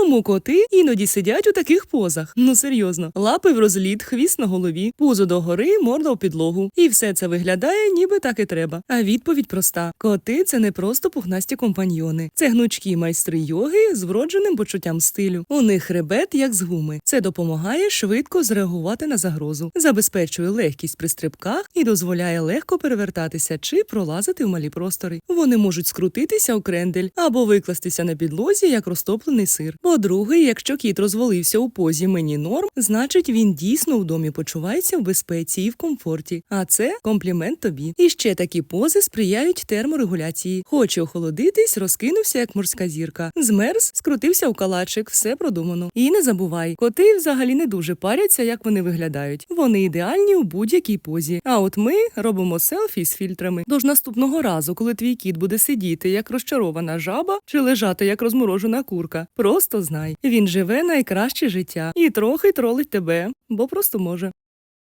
чому коти іноді сидять у таких позах? Ну серйозно, лапи в розліт, хвіст на голові, пузо догори, морда в підлогу. І все це виглядає, ніби так і треба. А відповідь проста: коти це не просто пухнасті компаньйони, це гнучкі майстри йоги з вродженим почуттям стилю. У них хребет як з гуми. Це допомагає швидко зреагувати на загрозу, забезпечує легкість при стрибках і дозволяє легко перевертатися чи пролазити в малі простори. Вони можуть скрутитися у крендель або викластися на підлозі як розтоплений сир. По-друге, якщо кіт розвалився у позі мені норм, значить він дійсно в домі почувається в безпеці і в комфорті. А це комплімент тобі. І ще такі пози сприяють терморегуляції. Хоче охолодитись, розкинувся як морська зірка. Змерз, скрутився в калачик, все продумано. І не забувай, коти взагалі не дуже паряться, як вони виглядають. Вони ідеальні у будь-якій позі. А от ми робимо селфі з фільтрами. Тож наступного разу, коли твій кіт буде сидіти як розчарована жаба чи лежати як розморожена курка, просто знай, він живе найкраще життя і трохи тролить тебе, бо просто може.